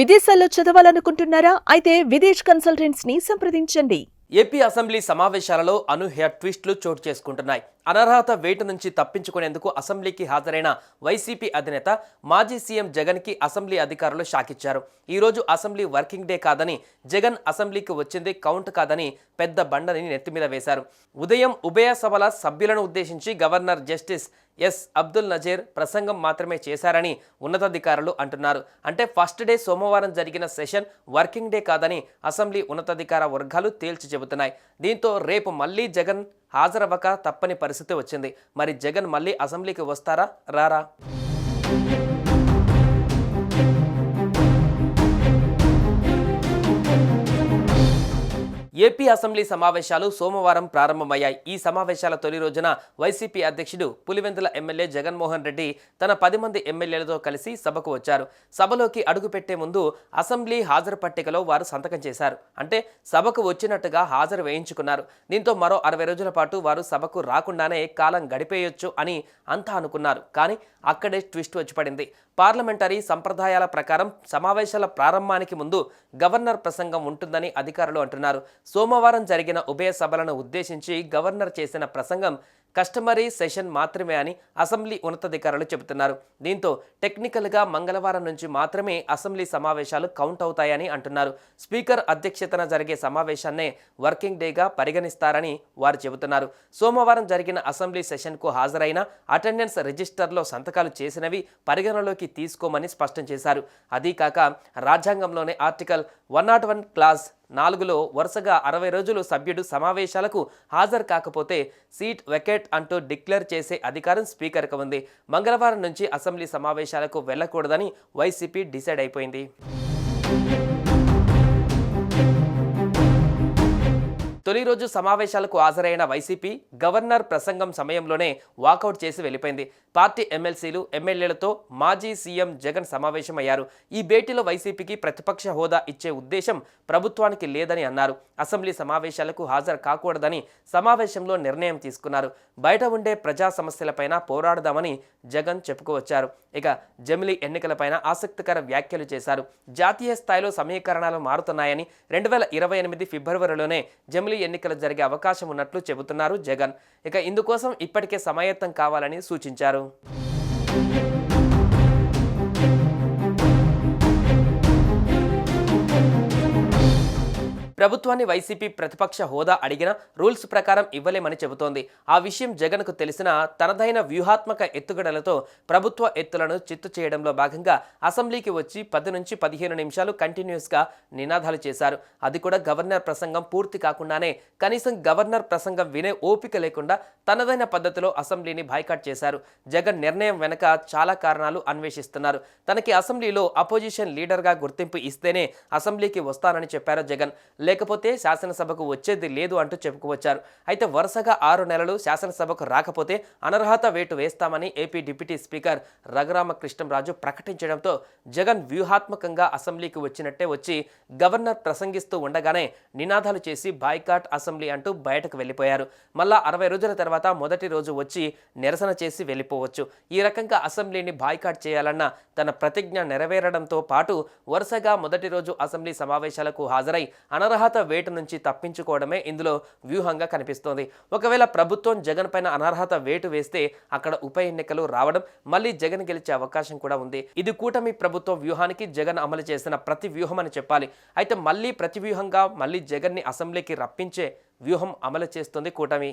విదేశాల్లో చదవాలనుకుంటున్నారా? అయితే విదేశ్ కన్సల్టెంట్స్ని సంప్రదించండి. ఏపీ అసెంబ్లీ సమావేశాలలో అనూహ్య ట్విస్టులు చోటు చేసుకుంటున్నాయి. అనర్హత వేటు నుంచి తప్పించుకునేందుకు అసెంబ్లీకి హాజరైన వైసీపీ అధినేత మాజీ సీఎం జగన్కి అసెంబ్లీ అధికారులు షాకిచ్చారు. ఈరోజు అసెంబ్లీ వర్కింగ్ డే కాదని జగన్ అసెంబ్లీకి వచ్చింది కౌంట్ కాదని పెద్ద బండని నెత్తిమీద వేశారు. ఉదయం ఉభయ సభల సభ్యులను ఉద్దేశించి governor justice S. Abdul Nazeer ప్రసంగం మాత్రమే చేశారని ఉన్నతాధికారులు అంటున్నారు. అంటే ఫస్ట్ డే సోమవారం జరిగిన సెషన్ వర్కింగ్ డే కాదని అసెంబ్లీ ఉన్నతాధికార వర్గాలు తేల్చి చెబుతున్నాయి. దీంతో రేపు మళ్ళీ జగన్ హాజరవ్వక తప్పని పరిస్థితి వచ్చింది. మరి జగన్ మళ్ళీ అసెంబ్లీకి వస్తారా? రారా? ఏపీ అసెంబ్లీ సమావేశాలు సోమవారం ప్రారంభమయ్యాయి. ఈ సమావేశాల తొలి రోజున వైసీపీ అధ్యక్షుడు పులివెందుల ఎమ్మెల్యే జగన్మోహన్ రెడ్డి తన పది మంది ఎమ్మెల్యేలతో కలిసి సభకు వచ్చారు. సభలోకి అడుగుపెట్టే ముందు అసెంబ్లీ హాజరు పట్టికలో వారు సంతకం చేశారు. అంటే సభకు వచ్చినట్టుగా హాజరు వేయించుకున్నారు. దీంతో మరో అరవై రోజుల పాటు వారు సభకు రాకుండానే కాలం గడిపేయొచ్చు అని అంతా అనుకున్నారు. కానీ అక్కడే ట్విస్ట్ వచ్చి పడింది. పార్లమెంటరీ సంప్రదాయాల ప్రకారం సమావేశాల ప్రారంభానికి ముందు గవర్నర్ ప్రసంగం ఉంటుందని అధికారులు అంటున్నారు. సోమవారం జరిగిన ఉభయ సభలను ఉద్దేశించి గవర్నర్ చేసిన ప్రసంగం కస్టమరీ సెషన్ మాత్రమే అని అసెంబ్లీ ఉన్నతాధికారులు చెబుతున్నారు. దీంతో టెక్నికల్గా మంగళవారం నుంచి మాత్రమే అసెంబ్లీ సమావేశాలు కౌంట్ అవుతాయని అంటున్నారు. స్పీకర్ అధ్యక్షతన జరిగే సమావేశాన్నే వర్కింగ్ డేగా పరిగణిస్తారని వారు చెబుతున్నారు. సోమవారం జరిగిన అసెంబ్లీ సెషన్కు హాజరైన అటెండెన్స్ రిజిస్టర్లో సంతకాలు చేసినవి పరిగణలోకి తీసుకోమని స్పష్టం చేశారు. అదీ కాక రాజ్యాంగంలోని article one not one class నాలుగులో వరుసగా అరవై రోజులు సభ్యుడు సమావేశాలకు హాజరు కాకపోతే సీట్ వెకెట్ అంటూ డిక్లేర్ చేసే అధికారం స్పీకర్కు ఉంది. మంగళవారం నుంచి అసెంబ్లీ సమావేశాలకు వెళ్ళకూడదని వైసీపీ డిసైడ్ అయిపోయింది. తొలి రోజు సమావేశాలకు హాజరైన వైసీపీ గవర్నర్ ప్రసంగం సమయంలోనే వాకౌట్ చేసి వెళ్ళిపోయింది. పార్టీ ఎమ్మెల్సీలు ఎమ్మెల్యేలతో మాజీ సీఎం జగన్ సమావేశమయ్యారు. ఈ భేటీలో వైసీపీకి ప్రతిపక్ష హోదా ఇచ్చే ఉద్దేశం ప్రభుత్వానికి లేదని అన్నారు. అసెంబ్లీ సమావేశాలకు హాజరు కాకూడదని సమావేశంలో నిర్ణయం తీసుకున్నారు. బయట ఉండే ప్రజా సమస్యలపైన పోరాడదామని జగన్ చెప్పుకోవచ్చారు. ఇక జమిలీ ఎన్నికలపైన ఆసక్తికర వ్యాఖ్యలు చేశారు. జాతీయ స్థాయిలో సమీకరణాలు మారుతున్నాయని రెండు వేల ఇరవై ఎనిమిది ఫిబ్రవరిలోనే జమిలీ ఎన్నికలు జరిగే అవకాశం ఉన్నట్లు చెబుతున్నారు జగన్. ఇక ఇందుకోసం ఇప్పటికే సమాయత్తం కావాలని సూచించారు. ప్రభుత్వాన్ని వైసీపీ ప్రతిపక్ష హోదా అడిగిన రూల్స్ ప్రకారం ఇవ్వలేమని చెబుతోంది. ఆ విషయం జగన్కు తెలిసిన తనదైన వ్యూహాత్మక ఎత్తుగడలతో ప్రభుత్వ ఎత్తులను చిత్తు చేయడంలో భాగంగా అసెంబ్లీకి వచ్చి పది నుంచి పదిహేను నిమిషాలు కంటిన్యూస్గా నినాదాలు చేశారు. అది కూడా గవర్నర్ ప్రసంగం పూర్తి కాకుండానే కనీసం గవర్నర్ ప్రసంగం వినే ఓపిక లేకుండా తనదైన పద్ధతిలో అసెంబ్లీని బాయ్కాట్ చేశారు. జగన్ నిర్ణయం వెనక చాలా కారణాలు అన్వేషిస్తున్నారు. తనకి అసెంబ్లీలో అపోజిషన్ లీడర్గా గుర్తింపు ఇస్తేనే అసెంబ్లీకి వస్తానని చెప్పారు జగన్. లేకపోతే శాసనసభకు వచ్చేది లేదు అంటూ చెప్పుకోవచ్చారు. అయితే వరుసగా ఆరు నెలలు శాసనసభకు రాకపోతే అనర్హత వేటు వేస్తామని ఏపీ డిప్యూటీ స్పీకర్ రఘురామకృష్ణంరాజు ప్రకటించడంతో జగన్ వ్యూహాత్మకంగా అసెంబ్లీకి వచ్చినట్టే వచ్చి గవర్నర్ ప్రసంగిస్తూ ఉండగానే నినాదాలు చేసి బాయ్కాట్ అసెంబ్లీ అంటూ బయటకు వెళ్ళిపోయారు. మళ్ళా అరవై రోజుల తర్వాత మొదటి రోజు వచ్చి నిరసన చేసి వెళ్ళిపోవచ్చు. ఈ రకంగా అసెంబ్లీని బాయ్కాట్ చేయాలన్న తన ప్రతిజ్ఞ నెరవేరడంతో పాటు వరుసగా మొదటి రోజు అసెంబ్లీ సమావేశాలకు హాజరై అర్హత వేటు నుంచి తప్పించుకోవడమే ఇందులో వ్యూహంగా కనిపిస్తోంది. ఒకవేళ ప్రభుత్వం జగన్ పైన అనర్హత వేటు వేస్తే అక్కడ ఉప ఎన్నికలు రావడం మళ్ళీ జగన్ గెలిచే అవకాశం కూడా ఉంది. ఇది కూటమి ప్రభుత్వం వ్యూహానికి జగన్ అమలు చేసిన ప్రతి వ్యూహం అని చెప్పాలి. అయితే మళ్ళీ ప్రతి వ్యూహంగా మళ్ళీ జగన్ని అసెంబ్లీకి రప్పించే వ్యూహం అమలు చేస్తుంది కూటమి.